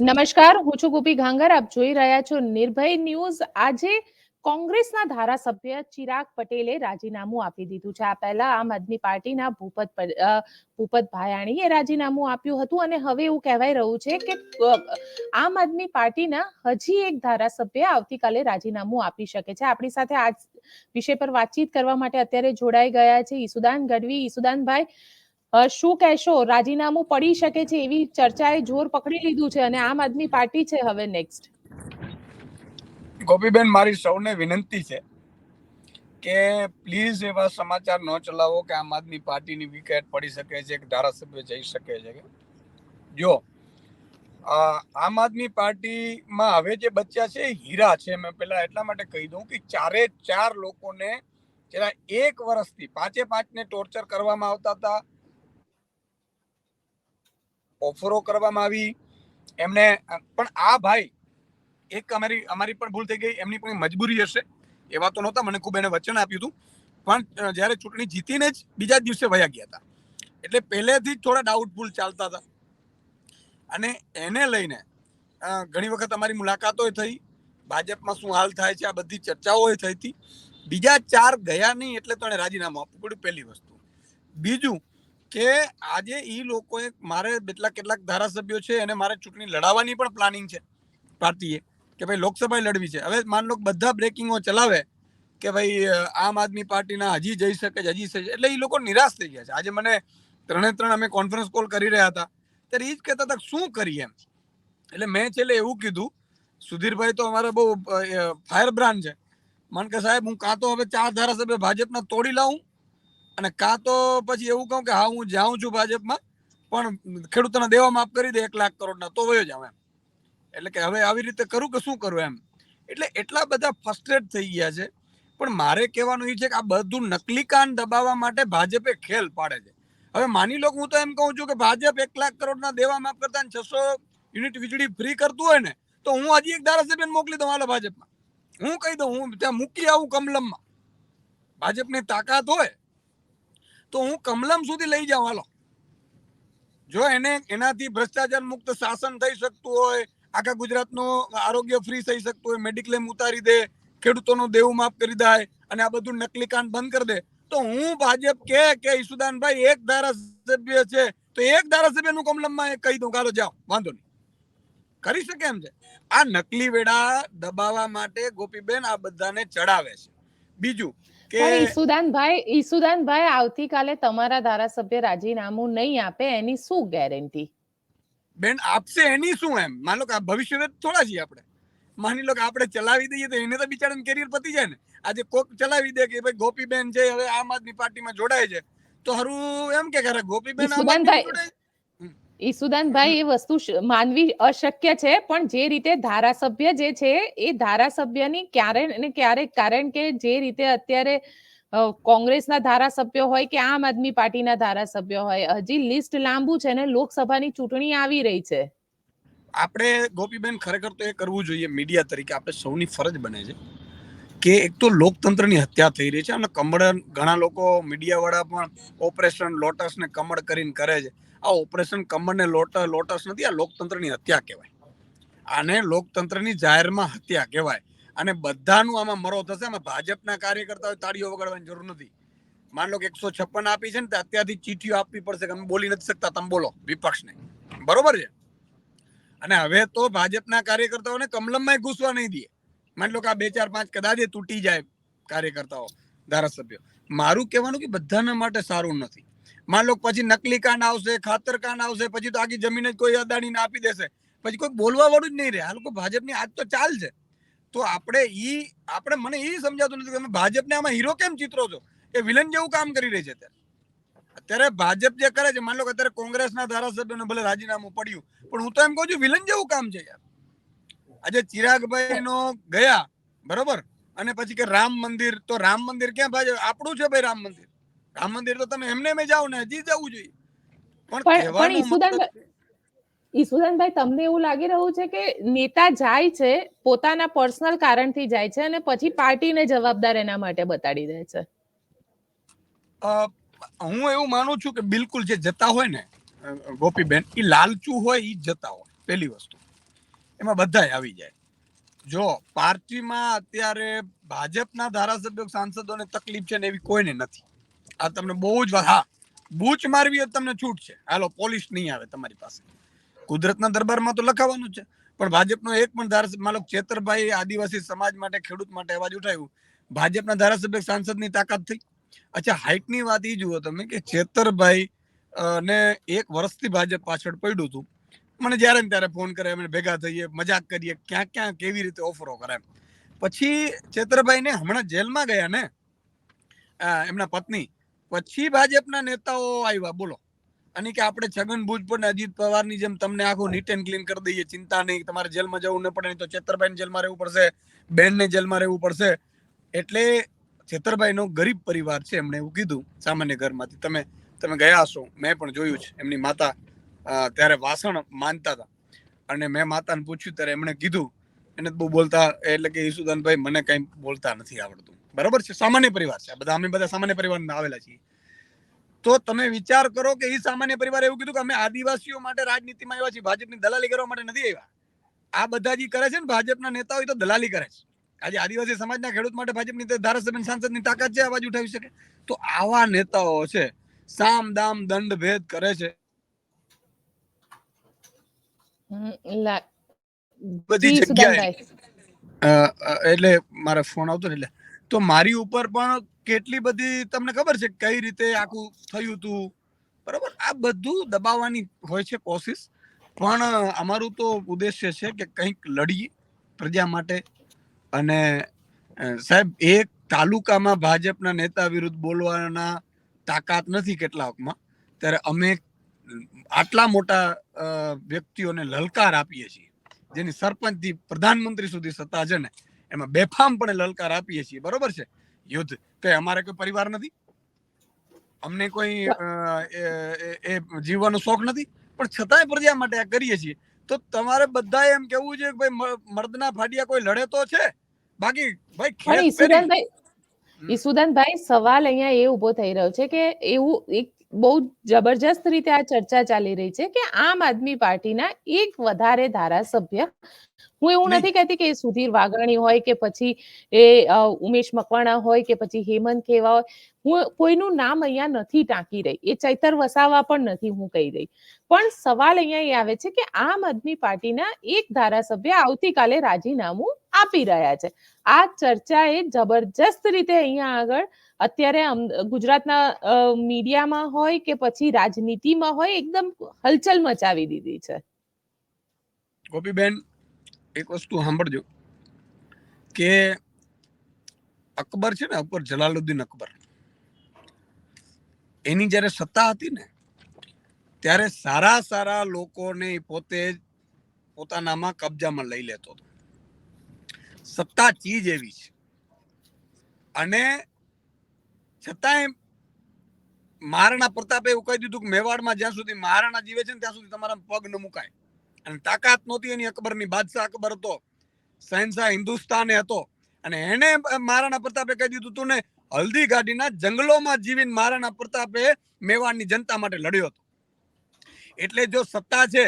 નમસ્કાર, હું છું ગોપી ઘાંગર. આપ જોઈ રહ્યા છો નિર્ભય ન્યૂઝ. આજે કોંગ્રેસના ધારાસભ્ય ચિરાગ પટેલે રાજીનામું આપી દીધું છે. આ પહેલા આમ આદમી પાર્ટીના ભૂપત ભૂપત ભાયાણીએ રાજીનામું આપ્યું હતું અને હવે એવું કહેવાય રહ્યું છે કે આમ આદમી પાર્ટીના હજી એક ધારાસભ્ય આવતીકાલે રાજીનામું આપી શકે છે. આપણી સાથે આ વિષય પર વાતચીત કરવા માટે અત્યારે જોડાઈ ગયા છે ઈસુદાન ગઢવી. ઈસુદાનભાઈ શું કહેશો? રાજીનામું પડી શકે છે એવી ચર્ચાએ જોર પકડી લીધું છે અને આમ આદમી પાર્ટી છે હવે નેક્સ્ટ ગોપીબેન, મારી સૌને વિનંતી છે કે પ્લીઝ એવા સમાચાર ન ચલાવો કે આમ આદમી પાર્ટીની વિકેટ પડી શકે છે કે ધારાસભ્ય જઈ શકે છે. કે જો આમ આદમી પાર્ટીમાં હવે જે બચ્યા છે હીરા છે. મેં પેલા એટલા માટે કહી દઉં કે ચારે ચાર લોકોને જેના એક વર્ષથી પાંચે પાંચને ટોર્ચર કરવામાં આવતા હતા. ઓફરો કરવામાં આવી. એમને, પણ આ ભાઈ, એક અમારી અમારી પણ ભૂલ થઈ ગઈ, એમની પણ મજબૂરી હશે એવા તો નહોતા, મને ખૂબ એને વચન આપ્યું હતું. પણ જ્યારે ચૂંટણી જીતીને જ બીજા દિવસે વયા ગયા હતા. એટલે પહેલેથી જ થોડા ડાઉટફુલ ચાલતા હતા. અને એને લઈને ઘણી વખત અમારી મુલાકાતોય થઈ. ભાજપમાં શું હાલ થાય છે, આ બધી ચર્ચાઓએ થઈ હતી. બીજા ચાર ગયા નહીં એટલે તો એને રાજીનામું આપવું પડ્યું પહેલી વસ્તુ. બીજું કે આજે એ લોકોએ મારે કેટલાક કેટલાક ધારાસભ્યો છે એને મારે ચૂંટણી લડાવવાની પણ પ્લાનિંગ છે પાર્ટીએ કે ભાઈ લોકસભાએ લડવી છે. હવે માન લો બધા બ્રેકિંગો ચલાવે કે ભાઈ આમ આદમી પાર્ટીના હજી જઈ શકે હજી એટલે એ લોકો નિરાશ થઈ ગયા છે. આજે મને ત્રણે ત્રણ અમે કોન્ફરન્સ કોલ કરી રહ્યા હતા. ત્યારે એ જ કહેતા હતા શું કરીએ એમ? એટલે મેં છેલ્લે એવું કીધું, સુધીરભાઈ તો અમારા બહુ ફાયર બ્રાન્ડ છે. મન કે સાહેબ, હું કાં તો હવે ચાર ધારાસભ્ય ભાજપના તોડી લાવું? અને કાં તો પછી એવું કહું કે હા, હું જાઉં છું ભાજપમાં, પણ ખેડૂતોને દેવા માફ કરી દે એક લાખ કરોડના, તો વયો જાઉં એમ. એટલે કે હવે આવી રીતે કરું કે શું કરું એમ? એટલે એટલા બધા ફર્સ્ટ્રેટ થઈ ગયા છે. પણ મારે કહેવાનું એ છે કે આ બધું નકલી કાન દબાવવા માટે ભાજપે ખેલ પાડે છે. હવે માની લો કે હું તો એમ કહું છું કે ભાજપ એક લાખ કરોડના દેવા માફ કરતા છસો યુનિટ વીજળી ફ્રી કરતું હોય ને, તો હું હજી એક ધારાસભ્યને મોકલી દઉં હાલો ભાજપમાં. હું કહી દઉં, હું ત્યાં મૂકી આવું કમલમમાં. ભાજપની તાકાત હોય તો હું કમલમ સુધી લઈ જાઉં, હાલો. જો એને એનાથી ભ્રષ્ટાચાર મુક્ત શાસન થઈ શકતું હોય, આખા ગુજરાતનું આરોગ્ય ફ્રી થઈ શકતું હોય મેડિક્લેમ ઉતારી દે, ખેડૂતોનું દેવું માફ કરી દે, અને આ બધું નકલી કાંડ બંધ કરી દે, તો હું ભાજપ કે કે ઈસુદાનભાઈ એક ધારાસભ્ય છે, તો એક ધારાસભ્યનું કમલમમાં કહી દઉં કાલો જાઓ, વાંધો નહીં. કરી શકે એમ છે. આ નકલી વેડા દબાવવા માટે ગોપીબેન આ બધાને ચડાવે છે. બીજું કે ઈસુદાનભાઈ ઈસુદાનભાઈ આવતીકાલે તમારા ધારાસભ્ય રાજીનામું નહીં આપે એની શું ગેરંટી? બેન આપશે એની શું એમ? માનો કે ભવિષ્ય થોડા છીએ આપણે. માની લો કે આપણે ચલાવી દઈએ તો એને તો બિચારાને કેરિયર પતી જાય ને. આજે કોક ચલાવી દે કે ભાઈ ગોપીબેન છે હવે આમ આદમી પાર્ટીમાં જોડાય છે. તો હરું એમ કે ખરે ગોપીબેન આમ આદમી જોડાય? ઈસુદાનભાઈ, એ વસ્તુ માનવી અશક્ય છે, પણ જે રીતે ધારાસભ્ય જે છે, એ ધારાસભ્યની ક્યારે ને ક્યારેક કારણ કે જે રીતે અત્યારે કોંગ્રેસના ધારાસભ્યો હોય કે આમ આદમી પાર્ટીના ધારાસભ્યો હોય, હજી લિસ્ટ લાંબુ છે ને લોકસભાની ચૂંટણી આવી રહી છે. આપણે ગોપીબેન ખરેખર તો એ કરવું જોઈએ મીડિયા તરીકે, આપણે સૌની ફરજ બને છે કે એક તો લોકતંત્રની હત્યા થઈ રહી છે અને કમળ, ઘણા લોકો મીડિયાવાળા પણ ઓપરેશન લોટસ ને કમળ કરીને કરે છે. આ ઓપરેશન કમળ ને લોટ, લોટસ નથી, આ લોકતંત્રની હત્યા કહેવાય. આને લોકતંત્રની જાહેરમાં હત્યા કહેવાય. અને બધાનું આમાં મરો થશે, આમાં ભાજપના કાર્યકર્તાઓ તાળીઓ વગાડવાની જરૂર નથી. માન લો કે એકસો છપ્પન આપી છે ને અત્યારથી ચીઠીઓ આપવી પડશે કે અમે બોલી નથી શકતા, તમે બોલો, વિપક્ષને. બરોબર છે? અને હવે તો ભાજપના કાર્યકર્તાઓને કમલમમાં ઘૂસવા નહીં દે. માની લો કે આ બે, ચાર, પાંચ કદાચ તૂટી જાય કાર્યકર્તાઓ, ધારાસભ્યો. મારું કહેવાનું કે બધાના માટે સારું નથી. માન લો પછી નકલી કાંડ આવશે, ખાતર કાંડ આવશે, પછી તો આખી જમીન જ કોઈ અદાણીને આપી દેશે. પછી કોઈ બોલવા વાળું જ નહીં રહે. આ લોકો ભાજપની આજ તો ચાલ છે. તો આપણે ઈ, આપણે મને એ સમજાતું નથી કે ભાજપને આમાં હીરો કેમ ચિત્રો છો? એ વિલન જેવું કામ કરી રહી છે અત્યારે. અત્યારે ભાજપ જે કરે છે, માન લો અત્યારે કોંગ્રેસના ધારાસભ્યોને ભલે રાજીનામું પડ્યું, પણ હું તો એમ કહું છું વિલન જેવું કામ છે યાર. આજે ચિરાગભાઈ નો ગયા, બરોબર? અને પછી કે રામ મંદિર, તો રામ મંદિર ક્યાં ભાજપ? આપણું છે ભાઈ રામ મંદિર. રામ મંદિર તો તમે એમને મેં જાવ ને હજી જવું જોઈએ. પણ- પણ ઈસુદાનભાઈ- ઈસુદાનભાઈ તમને એવું લાગી રહ્યું છે કે નેતા જાય છે પોતાના પર્સનલ કારણથી જાય છે અને પછી પાર્ટીને જવાબદાર એના માટે બતાડી દે છે. હું એવું માનું છું કે બિલકુલ જે જતા હોય ને ગોપીબેન એ લાલચુ હોય એ જતા હોય પહેલી વસ્તુ. એમાં બધાય આવી જાય. જો પાર્ટીમાં અત્યારે ભાજપના ધારાસભ્યો સાંસદોને તકલીફ છે ને એવી કોઈને નથી. આ તમને બહુ જ હા, બૂચ મારવી તમને છૂટ છે. હાલો, પોલીસ નહીં આવે તમારી પાસે. કુદરતના દરબારમાં તો લખાવાનું છે. પણ ભાજપનો એક પણ ધારાસભ્ય માલક ચેતરભાઈ આદિવાસી સમાજ માટે, ખેડૂત માટે અવાજ ઉઠાવ્યું. ભાજપના ધારાસભ્ય સાંસદની તાકાત થઈ. અચ્છા હાઇટની વાત એ જુઓ તમે કે ચેતરભાઈ ને એક વર્ષથી ભાજપ પાછળ પડ્યું હતું. મને જ્યારે ત્યારે ફોન કરે અમે ભેગા થઈએ, મજાક કરીએ, ક્યાં ક્યાં, કેવી રીતે ઓફરો કરે. પછી ચેતરભાઈ ને હમણાં જેલમાં ગયા ને એમના પત્ની પછી ભાજપના નેતાઓ આવ્યા બોલો. અને કે આપણે છગન ભુજપુર ને અજીત પવારની જેમ તમને આખું નીટ એન્ડ ક્લીન કરી દઈએ ચિંતા નહીં તમારે જેલમાં જવું ન પડે નહીં તો છેતરભાઈ જેલમાં રહેવું પડશે બેનને જેલમાં રહેવું પડશે. એટલે છેતરભાઈનો ગરીબ પરિવાર છે એમણે એવું કીધું સામાન્ય ઘરમાંથી. તમે તમે ગયા હશો મેં પણ જોયું છે એમની માતા ત્યારે વાસણ માનતા હતા. અને મેં માતાને પૂછ્યું ત્યારે એમણે કીધું એને બહુ બોલતા, એટલે કે ઈશુદાનભાઈ મને કઈ બોલતા નથી આવડતું. બરાબર છે? સામાન્ય પરિવાર છે. બધા, અમે બધા સામાન્ય પરિવારના આવેલા છીએ. તો તમે વિચાર કરો કે એ સામાન્ય પરિવાર એવું કીધું કે અમે આદિવાસીઓ માટે રાજનીતિમાં આવ્યા છીએ, ભાજપની દલાલી કરવા માટે નથી આવ્યા. આ બધા જે કરે છે ને ભાજપના નેતાઓ એ તો દલાલી કરે છે. આજે આદિવાસી સમાજના ખેડૂત માટે ભાજપની ધારાસભ્ય સાંસદની તાકાત છે, અવાજ ઉઠાવી શકે. તો આવા નેતાઓ છે, સામ દામ દંડ ભેદ કરે છે. બધી જગ્યાએ. એટલે મારે ફોન આવતો ને એટલે. તો મારી ઉપર પણ કેટલી બધી તમને ખબર છે કઈ રીતે આખું થયું હતું બરાબર? આ બધું દબાવવાની હોય છે કોશિશ. પણ અમારું તો ઉદ્દેશ્ય છે કે કંઈક લડીએ પ્રજા માટે. અને સાહેબ એક તાલુકામાં ભાજપના નેતા વિરુદ્ધ બોલવાના તાકાત નથી કેટલાકમાં. ત્યારે અમે આટલા મોટા વ્યક્તિઓને લલકાર આપીએ છીએ. જેની સરપંચથી પ્રધાનમંત્રી સુધી સત્તા છે ને એમાં બેફામપણે લલકાર આપીએ છીએ. બરોબર છે? યુદ્ધ. કે અમારે કોઈ પરિવાર નથી? અમને કોઈ એ- જીવવાનો શોખ નથી? પણ છતાંય પ્રજા માટે આ કરીએ છીએ. તો તમારે બધા એમ કેવું છે કે ભાઈ મર્દના ફાડિયા કોઈ લડે તો છે? બાકી ભાઈ પણ ખેત ઈસુદાનભાઈ સવાલ અહીંયા એ ઊભો થઈ રહ્યો છે કે એવું એક બહુ જબરજસ્ત રીતે આ ચર્ચા ચાલી રહી છે કે આમ આદમી પાર્ટીના એક વધારે ધારાસભ્ય હું એવું નથી કહેતી કે સુધીર વાઘાણી હોય કે પછી એ ઉમેશ મકવાણા હોય કે પછી હેમંત કેવા હોય. હું કોઈનું નામ અહીંયા નથી ટાંકી રહી. એ ચૈતર વસાવા પણ નથી હું કહી રહી. પણ સવાલ અહીંયા એ આવે છે કે આમ આદમી પાર્ટીના એક ધારાસભ્ય આવતીકાલે રાજીનામું આપી રહ્યા છે. આ ચર્ચા એ જબરજસ્ત રીતે અહીંયા આગળ અત્યારે ગુજરાતના મીડિયામાં હોય કે પછી રાજનીતિમાં હોય એકદમ હલચલ મચાવી દીધી છે. ગોપીબેન એક વસ્તુ સાંભળજો કે અકબર છે ને, અકબર, જલાલુદ્દીન અકબર. એની જ્યારે સત્તા હતી ને, ત્યારે સારા સારા લોકોને પોતે પોતાનામાં કબજામાં લઈ લેતો હતો. સત્તા ચીજ એવી છે. અને છતાંય મહારાણા પ્રતાપે એવું કહી દીધું કે મેવાડમાં જ્યાં સુધી મહારાણા જીવે છે ને, ત્યાં સુધી તમારા પગ ન મુકાય. અને તાકાત નહોતી એની અકબરની બાદશાહ અકબર હતો. શહેનશાહ હિન્દુસ્તાને હતો. અને એને મહારાણા પ્રતાપે કહી દીધું તું ને, હલ્દી ગાડીના જંગલોમાં જીવીને મહારાણા પ્રતાપે મેવાડની જનતા માટે લડ્યો હતો. એટલે જો સત્તા છે,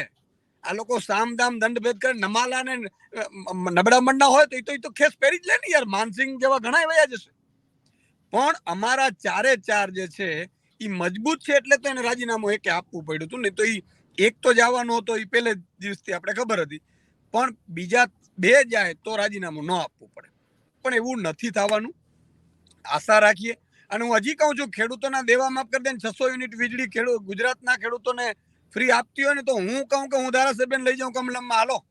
આ લોકો સામદામ દંડ ભેદ કરે નમાલા ને નબળા મણના હોય તો એ તો એ તો ખેસ પહેરી જ લે ને યાર. માનસિંહ જેવા ઘણા વયા જશે પણ અમારા ચારે ચાર જે છે એ મજબૂત છે એટલે તો એને રાજીનામું એક આપવું પડ્યું હતું ને તો એ એક તો જવાનો હતો એ પહેલે દિવસથી આપણે ખબર હતી. પણ બીજા બે જાય તો રાજીનામું ન આપવું પડે. પણ એવું નથી થવાનું. આશા રાખીએ. અને હું હજી કહું છું, ખેડૂતોના દેવા માફ કરી દે છસો યુનિટ વીજળી ખેડૂત ગુજરાતના ખેડૂતોને ફ્રી આપતી હોય ને તો હું કહું કે હું ધારાસભ્યને લઈ જાઉં કમલમમાં. હાલો.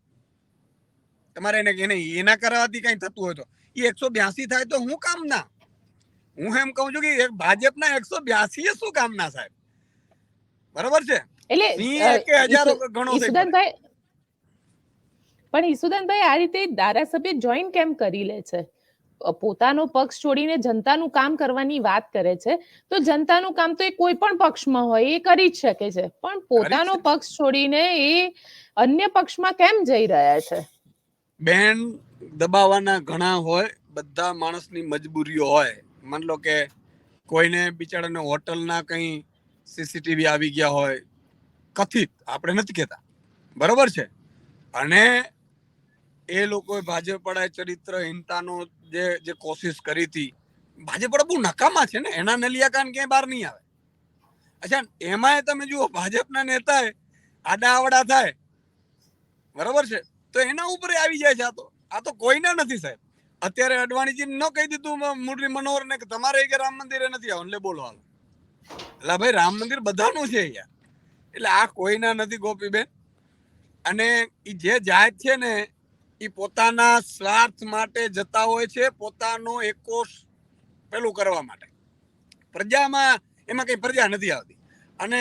તમારે એને એને એના કરાવવાથી કંઈ થતું હોય તો. એ એકસો બ્યાસી થાય તો હું કામ ના? હું એમ કહું છું કે ભાજપના એકસો બ્યાસી શું કામ ના સાહેબ? બરાબર છે? એટલે. ઈસુદાનભાઈ પણ ઈસુદાનભાઈ આ રીતે ધારાસભ્ય જોઈન કેમ કરી લે છે? પોતાનો પક્ષ છોડીને જનતાનું કામ કરવાની વાત કરે છે. તો જનતાનું કામ તો એ કોઈ પણ પક્ષમાં હોય એ કરી જ શકે છે. પણ પોતાનો પક્ષ છોડીને એ અન્ય પક્ષમાં કેમ જઈ રહ્યા છે? બેન દબાવવાના ઘણા હોય બધા માણસની મજબૂરીઓ હોય. માન લો કે કોઈને બિચારાને હોટલના કંઈ સીસીટીવી આવી ગયા હોય કથિત, આપણે નથી કહેતા. બરોબર છે? અને એ લોકોએ ચરિત્ર ચરિત્રહીનતાનો જે જે કોશિશ કરી હતી ભાજપ વાળા બહુ નકામા છે ને? એના નલિયા કાન ક્યાંય બહાર નહીં આવે. અચ્છા, એમાંય તમે જુઓ, ભાજપના નેતાએ આડા આવડા થાય. બરોબર છે? તો એના ઉપર આવી જાય છે આ તો. આ તો કોઈના નથી સાહેબ. અત્યારે અડવાણીજી ન કહી દીધું મુરલી મનોહર ને કે તમારે કે રામ મંદિરે નથી આવવાનું? એટલે બોલો હાલ. એટલે ભાઈ, રામ મંદિર બધાનું છે યાર એટલે આ કોઈના નથી ગોપીબેન અને એ જે જાત છે ને એ પોતાના સ્વાર્થ માટે જતા હોય છે, પોતાનો એકોશ પેલું કરવા માટે. પ્રજામાં એમાં કઈ પ્રજા નથી આવતી. અને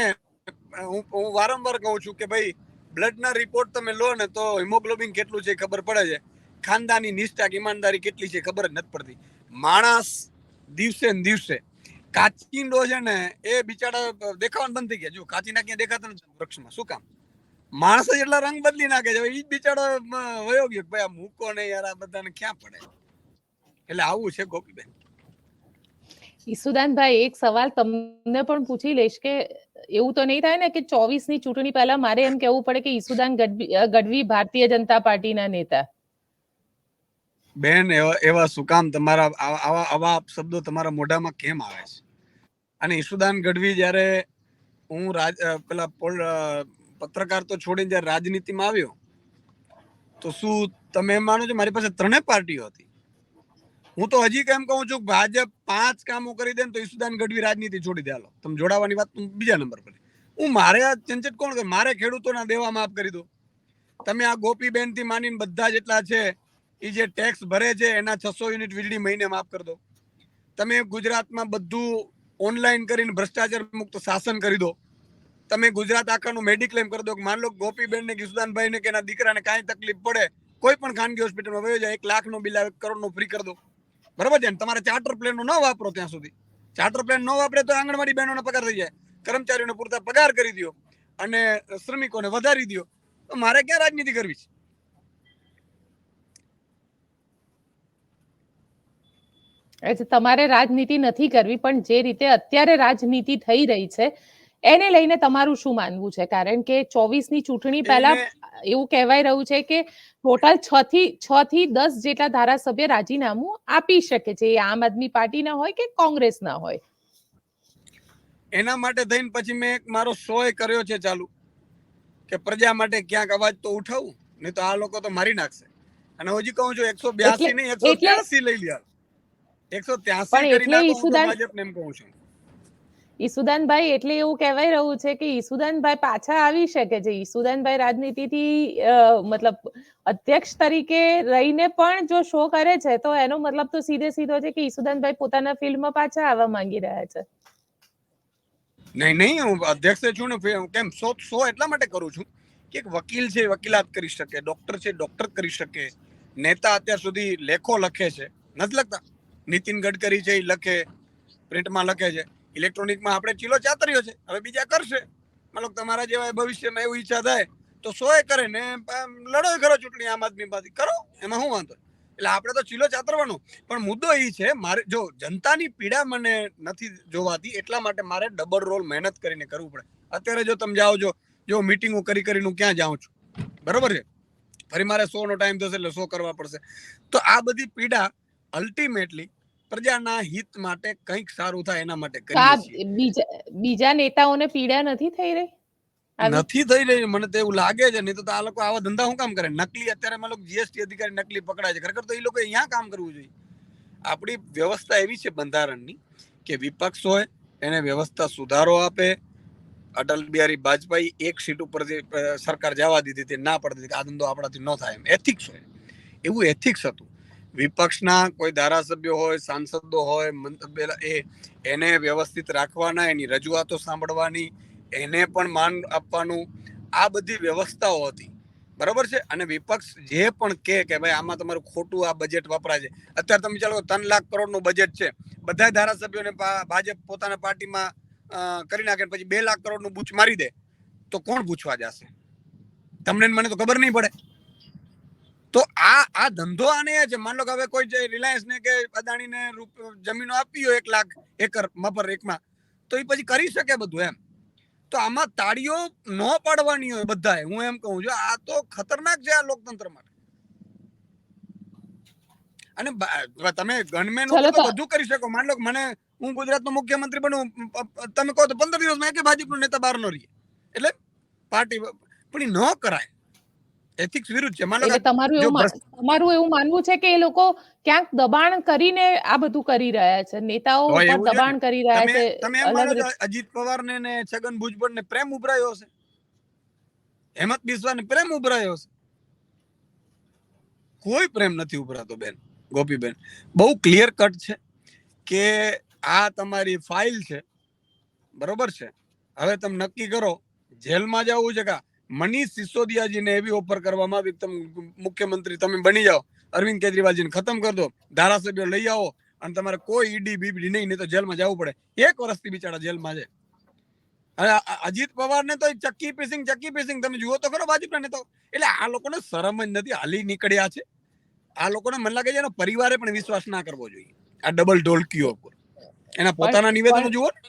હું હું વારંવાર કહું છું કે ભાઈ, બ્લડના રિપોર્ટ તમે લો ને તો હિમોગ્લોબિન કેટલું છે ખબર પડે છે. ખાનદાની નિષ્ઠા ઈમાનદારી કેટલી છે ખબર નથી પડતી. માણસ દિવસે ને દિવસે કાચિંડો છે ને, એ બિચારા દેખાવાનું બંધ થઈ ગયા. જો, કાચીના ક્યાં દેખાતા નથી વૃક્ષમાં. શું કામ? માણસ જ એટલા રંગ બદલી નાખે છે એ જ બિચારો વયો ગયો ભાઈ આ મૂકો ને યાર, આ બધાને ક્યાં પડે? એટલે આવું છે ગોપીબેન. ઈસુદાનભાઈ, એક સવાલ તમને પણ પૂછી લઈશ કે એવું તો નહીં થાય ને કે ચોવીસની ચૂંટણી પહેલા મારે એમ કેવું પડે કે ઈસુદાન ગઢવી ભારતીય જનતા પાર્ટીના નેતા. બેન, એવા એવા શું કામ તમારા, આવા આવા શબ્દો તમારા મોઢામાં કેમ આવે છે? અને ઈશુદાન ગઢવી જ્યારે હું રાજ પેલા પત્રકાર તો છોડીને જ્યારે રાજનીતિમાં આવ્યો, તો શું તમે એમ માનો છો મારી પાસે ત્રણેય પાર્ટીઓ હતી? હું તો હજી કેમ કહું છું ભાજપ પાંચ કામો કરી દે ને તો ઈશુદાન ગઢવી રાજનીતિ છોડી દે. હાલો, તમે જોડાવાની વાત બીજા નંબર પર. હું મારે આ ચંચટ કોણ કરે મારે ખેડૂતોના દેવા માફ કરી દો. તમે આ ગોપીબેનથી માનીને બધા જેટલા છે એ જે ટેક્સ ભરે છે, એના છસો યુનિટ વીજળી મહિને માફ કરી દો. તમે ગુજરાતમાં બધું ઓનલાઈન કરીને ભ્રષ્ટાચાર મુક્ત શાસન કરી દો. તમે ગુજરાત આખાનું મેડિક્લેમ કરી દો કે માન લો ગોપીબેન ને કિશુદાનભાઈ ને કે એના દીકરાને કાંઈ તકલીફ પડે, કોઈ પણ ખાનગી હોસ્પિટલમાં વયો જાય, એક લાખનું બિલ આવે કરોડનું ફ્રી કરી દો. બરાબર છે? ને તમારે ચાર્ટર પ્લેનનું ન વાપરો ત્યાં સુધી. ચાર્ટર પ્લેન ન વાપરે તો આંગણવાડી બહેનોનો પગાર થઈ જાય. કર્મચારીઓને પૂરતા પગાર કરી દો અને શ્રમિકોને વધારી દો તો મારે ક્યાં રાજનીતિ કરવી છે? તમારે રાજનીતિ નથી કરવી પણ જે રીતે અત્યારે રાજનીતિ થઈ રહી છે એને લઈને તમારું શું માનવું છે? કારણ કે ચોવીસની ચૂંટણી પહેલા એવું કહેવાય રહ્યું છે કે ટોટલ છ થી છ થી દસ જેટલા ધારાસભ્ય રાજીનામું આપી શકે છે. એ આમ આદમી પાર્ટીના હોય કે કોંગ્રેસના હોય? એના માટે થઈને પછી મેં એક મારો શો એ કર્યો છે ચાલુ કે પ્રજા માટે ક્યાંક અવાજ તો ઉઠાવું નહીં તો આ લોકો તો મારી નાખશે. અને હજી કહું છું એકસો બ્યાસી નહીં એકસો ત્યાસી લઈ લ્યા. એકસો ત્યાસી પણ કરી એટલે નાખો ઈશુદાન- ભાજપને એમ કહું છું. ઈસુદાનભાઈ એટલે એવું કહેવાય રહ્યું છે કે ઈસુદાનભાઈ પાછા આવી શકે છે. ઈસુદાનભાઈ રાજનીતિથી મતલબ અધ્યક્ષ તરીકે રહીને પણ જો શો કરે છે તો એનો મતલબ તો સીધે સીધો છે કે ઈસુદાનભાઈ પોતાના ફિલ્ડમાં પાછા આવવા માંગી રહ્યા છે. નહીં નહીં હું અધ્યક્ષ છું ને કેમ? શો શો એટલા માટે કરું છું કે એક વકીલ છે વકીલાત કરી શકે ડોક્ટર છે ડોક્ટર કરી શકે નેતા અત્યાર સુધી લેખો લખે છે. નથી લખતા. નીતિન ગડકરી છે એ લખે, પ્રિન્ટમાં લખે છે. ઇલેક્ટ્રોનિકમાં આપણે ચીલો ચાતર્યો છે. હવે બીજા કરશે. મતલબ તમારા જેવા ભવિષ્યમાં એવું ઈચ્છા થાય, તો સોએ કરે ને લડો ખરો ચૂંટણી આમ આદમી પાસે કરો, એમાં શું વાંધો? એટલે આપણે તો ચીલો ચાતરવાનો. પણ મુદ્દો એ છે, મારે, જો જનતાની પીડા મને નથી જોવાતી, એટલા માટે મારે ડબલ રોલ મહેનત કરીને કરવું પડે. અત્યારે જો તમે જાઓ છો જો મિટિંગો કરી કરીને હું ક્યાં જાઉં છું? બરોબર છે? ફરી મારે સો નો ટાઈમ થશે એટલે સો કરવા પડશે. તો આ બધી પીડા અલ્ટિમેટલી પ્રજાના હિત માટે કંઈક સારું થાય એના માટે કરીએ બીજા બીજા નેતાઓને પીડા નથી થઈ રહી? નથી થઈ રહી મને તો એવું લાગે છે નહીં તો આ લોકો આવા ધંધા શું કામ કરે? નકલી અત્યારે માં લોકો જીએસટી અધિકારી નકલી પકડાય છે. ખરેખર તો એ લોકો અહીંયા કામ કરવું જોઈએ? આપણી વ્યવસ્થા એવી છે બંધારણની કે વિપક્ષ હોય એને વ્યવસ્થા સુધારો આપે. અટલ બિહારી વાજપેયી એક સીટ ઉપર સરકાર જવા દીધી તે ના પડતી આ ધંધો આપણાથી ન થાય એમ. એથિક્સ હોય. એવું એથિક્સ હતું. વિપક્ષના કોઈ ધારાસભ્યો હોય, સાંસદો હોય પેલા એ એને વ્યવસ્થિત રાખવાના, એની રજૂઆતો સાંભળવાની, એને પણ માન આપવાનું, આ બધી વ્યવસ્થાઓ હતી. બરાબર છે? અને વિપક્ષ જે પણ કે કે ભાઈ આમાં તમારું ખોટું આ બજેટ વપરાય છે. અત્યારે તમે ચાલો ત્રણ લાખ કરોડનું બજેટ છે. બધા ધારાસભ્યોને ભાજપ પોતાના પાર્ટીમાં કરી નાખે પછી બે લાખ કરોડનું બૂચ મારી દે. તો કોણ પૂછવા જશે? તમને મને તો ખબર નહીં પડે. તો આ આ ધંધો આને છે. માન લો કે હવે કોઈ જે રિલાયન્સ ને કે અદાણી ને જમીનો આપી હોય એક લાખ એકર મફર એકમાં તો એ પછી કરી શકે બધું એમ. તો આમાં તાળીઓ ન પાડવાની હોય બધાએ હું એમ કહું છું આ તો ખતરનાક છે આ લોકતંત્ર માટે અને તમે તો તો- બધું કરી શકો. માન લો મને હું ગુજરાતનો મુખ્યમંત્રી બનું તમે કહો તો પંદર દિવસમાં એક ભાજપનો નેતા બહાર નો રહીએ. એટલે પાર્ટી પણ ન કરાય. એથિક્સ વિરુદ્ધ છે. માનો કે તમારું એવું તમારું એવું માનવું છે કે એ લોકો ક્યાંક દબાણ કરીને આ બધું કરી રહ્યા છે. નેતાઓ છે ને. દબાણ કરી રહ્યા છે તમે એમ માનો છો અજીત પવાર ને ને છગન ભુજબળ ને પ્રેમ ઉભરાયો હશે? હેમંત બિસ્વા ને પ્રેમ ઉભરાયો હશે? કોઈ પ્રેમ નથી ઉભરાતો બેન ગોપીબેન. બહુ ક્લિયર કટ છે કે આ તમારી ફાઇલ છે. બરોબર છે? હવે તમે નક્કી કરો જેલમાં જવું છે કે? મનીષ સિસોદિયાજીને એવી ઓફર કરવામાં આવી તમે મુખ્યમંત્રી તમે બની જાઓ. અરવિંદ કેજરીવાલજીને ખતમ કરી દો. ધારાસભ્યો લઈ આવો અને તમારે કોઈ ઈડી બીબડી નહીં નહીં તો જેલમાં જવું પડે. એક વર્ષથી બિચારા જેલમાં છે. અને અજીત પવારને તો ચક્કી પીસિંગ ચક્કી પીસિંગ. તમે જુઓ તો ખરો ભાજપના નેતાઓ. એટલે આ લોકોને શરમ જ નથી. હાલી નીકળ્યા છે. આ લોકોને મને લાગે છે એનો પરિવારે પણ વિશ્વાસ ના કરવો જોઈએ. આ ડબલ ઢોલકીઓ ઉપર. એના પોતાના નિવેદનો જુઓ ને.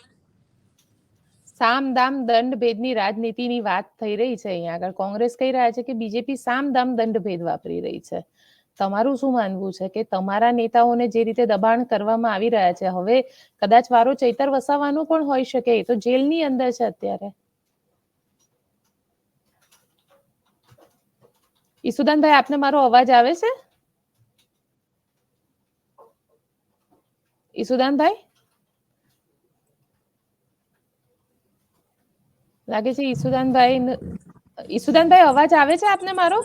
સામ દામ દંડ ભેદની રાજનીતિની વાત થઈ રહી છે અહીંયા આગળ. કોંગ્રેસ કહી રહ્યા છે કે બીજેપી સામ દામ દંડ ભેદ વાપરી રહી છે. તમારું શું માનવું છે કે તમારા નેતાઓને જે રીતે દબાણ કરવામાં આવી રહ્યા છે? હવે કદાચ વારો ચૈતર વસાવાનો પણ હોઈ શકે, એ તો જેલની અંદર છે અત્યારે. ઈસુદાનભાઈ, આપને મારો અવાજ આવે છે? ઈસુદાનભાઈ? લાગે છે ઈસુદાનભાઈ ન- ઈસુદાનભાઈ અવાજ આવે છે આપને મારો?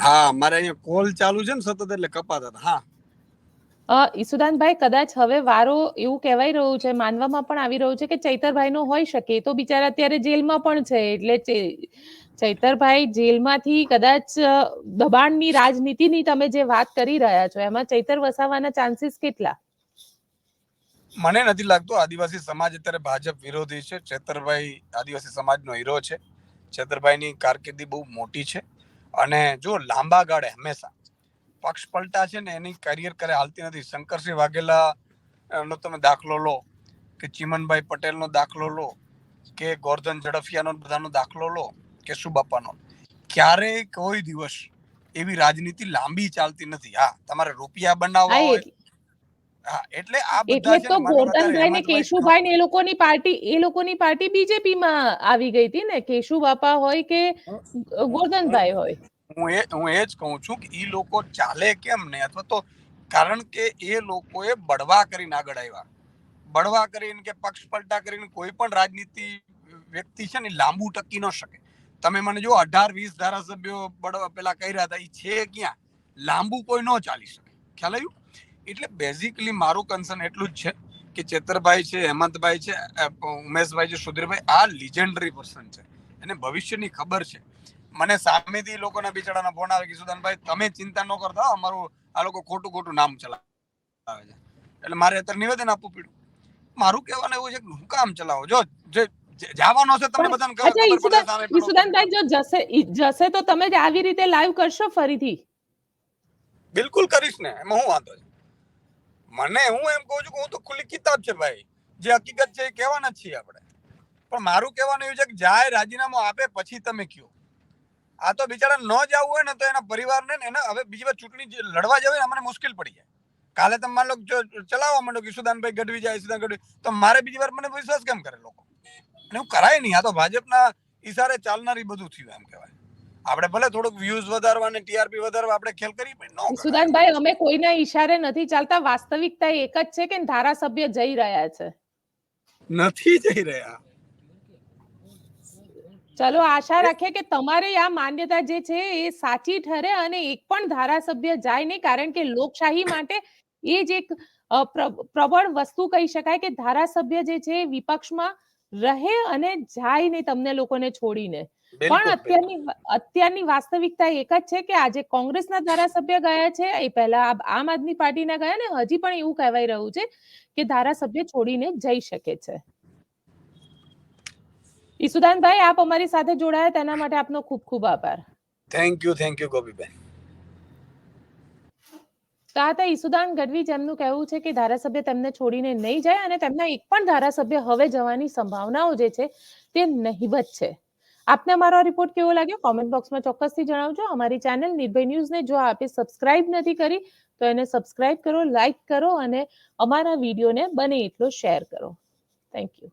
હા મારે અહીંયા કોલ ચાલુ છે ને સતત એટલે કપાતા હા. ઈસુદાનભાઈ કદાચ હવે વારો એવું કહેવાય રહ્યું છે માનવામાં પણ આવી રહ્યું છે કે ચૈતરભાઈનો હોઈ શકે તો બિચારા અત્યારે જેલમાં પણ છે એટલે ચૈતરભાઈ જેલમાંથી કદાચ દબાણની રાજનીતિની તમે જે વાત કરી રહ્યા છો એમાં ચૈતર વસાવાના ચાન્સીસ કેટલા? મને નથી લાગતું આદિવાસી સમાજ અત્યારે ભાજપ વિરોધી છે. છેતરભાઈ આદિવાસી સમાજનો હીરો છે. છેતરભાઈની કારકિર્દી બહુ મોટી છે. અને જો લાંબા ગાળે હંમેશા પક્ષ પલટા છે ને એની કરિયર કરે હાલતી નથી. શંકરસિંહ વાઘેલા નો તમે દાખલો લો કે ચિમનભાઈ પટેલનો દાખલો લો કે ગોરધન ઝડફિયાનો બધાનો દાખલો લો કે સુબાપાનો. ક્યારેય કોઈ દિવસ એવી રાજનીતિ લાંબી ચાલતી નથી. હા તમારે રૂપિયા બનાવવા હોય એટલે- આ બધા એટલે તો ગોરધનભાઈ ને કેશુભાઈ ને એ લોકોની પાર્ટી એ લોકોની પાર્ટી બીજેપી માં આવી ગઈ હતી ને? કેશુ બાપા હોય કે ગોરધનભાઈ હોય? હું એ હું એ જ કહું છું કે એ લોકો ચાલે કેમ ને? અથવા તો કારણ કે એ લોકોએ બળવા કરીને આગળ આવ્યા. બળવા કરીને કે પક્ષ પલટા કરીને કોઈ પણ રાજનીતિ વ્યક્તિ છે ને લાંબુ ટકી ન શકે. તમે મને જો અઢાર વીસ ધારાસભ્યો બળવા પેલા રહ્યા હતા એ છે ક્યાં? લાંબુ કોઈ ન ચાલી શકે. ખ્યાલ આવ્યું? એટલે બેઝિકલી મારું કન્સર્ન એટલું જ છે કે ચેતરભાઈ છે હેમંતભાઈ છે ઉમેશભાઈ છે સુધીરભાઈ આ લિજેન્ડરી પર્સન છે. એને ભવિષ્યની ખબર છે. મને સામેથી લોકોના બિચારાના ફોન આવે કે સુદાનભાઈ તમે ચિંતા ન કરતા અમારું આ લોકો ખોટું ખોટું નામ ચલાવે છે. એટલે મારે અત્યારે નિવેદન આપવું પડ્યું. મારું કહેવાનું એવું છે કે હું કામ ચલાવો? જો જે જવાનો છે તમને બધાને ખબર પડે ઈસુદાનભાઈ જો જશે જશે તો તમે જ આવી રીતે લાઈવ કરશો ફરીથી? બિલકુલ કરીશ ને એમાં હું વાંધો છે મને હું એમ કહું છું કે હું તો ખુલ્લી કિતાબ છે ભાઈ. જે હકીકત છે એ કહેવાના જ છીએ આપણે. પણ મારું કહેવાનું એવું છે કે જાય રાજીનામું આપે પછી તમે કયો. આ તો બિચારા ન જવું હોય ને તો એના પરિવારને ને હવે બીજી વાર ચૂંટણી લડવા જવે ને અમને મુશ્કેલ પડી જાય. કાલે તમે માન લો ચલાવવા માંડો કે સુદાનભાઈ ગઢવી જાય સુદાન ગઢવી તો મારે બીજી વાર મને વિશ્વાસ કેમ કરે લોકો? અને એવું કરાય નહીં. આ તો ભાજપના ઈશારે ચાલનારી બધું થયું એમ કહેવાય. આપણે ભલે થોડુંક વ્યૂઝ વધારવા અને ટીઆરપી વધારવા આપણે ખેલ કરી પણ નો સુદાનભાઈ અમે કોઈના ઈશારે નથી ચાલતા. વાસ્તવિકતા એક જ છે કે ધારાસભ્ય જઈ રહ્યા છે. નથી જઈ રહ્યા. ચલો આશા રાખે કે તમારે આ માન્યતા જે છે એ સાચી ઠરે અને એક પણ ધારાસભ્ય જાય નહીં કારણ કે લોકશાહી માટે એ જ એક પ્રબળ વસ્તુ કહી શકાય કે ધારાસભ્ય જે છે વિપક્ષમાં રહે અને જાય નહીં તમને લોકોને છોડીને. પણ અત્યારની અત્યારની વાસ્તવિકતા એક જ છે કે આજે કોંગ્રેસના ધારાસભ્ય ગયા છે એ પહેલા આમ આદમી પાર્ટીના ગયા ને હજી પણ એવું કહેવાય રહ્યું છે કે ધારાસભ્ય છોડીને જઈ શકે છે. ઈસુદાનભાઈ આપ અમારી સાથે જોડાયા તેના માટે આપનો ખૂબ ખૂબ આભાર. Thank you thank you Gopiben. તો આ હતા ઈસુદાન ગઢવી જેમનું કહેવું છે કે ધારાસભ્ય તેમને છોડીને નહીં જાય અને તેમના એક પણ ધારાસભ્ય હવે જવાની સંભાવનાઓ જે છે તે નહિવત છે. આપને અમારો આ રિપોર્ટ કેવો લાગ્યો? કોમેન્ટ બોક્સમાં ચોક્કસથી જણાવજો. અમારી ચેનલ નિર્ભય ન્યૂઝને જો આપે સબસ્ક્રાઇબ નથી કરી, તો એને સબસ્ક્રાઇબ કરો લાઇક કરો અને અમારા વિડીયોને બને એટલો શેર કરો. Thank you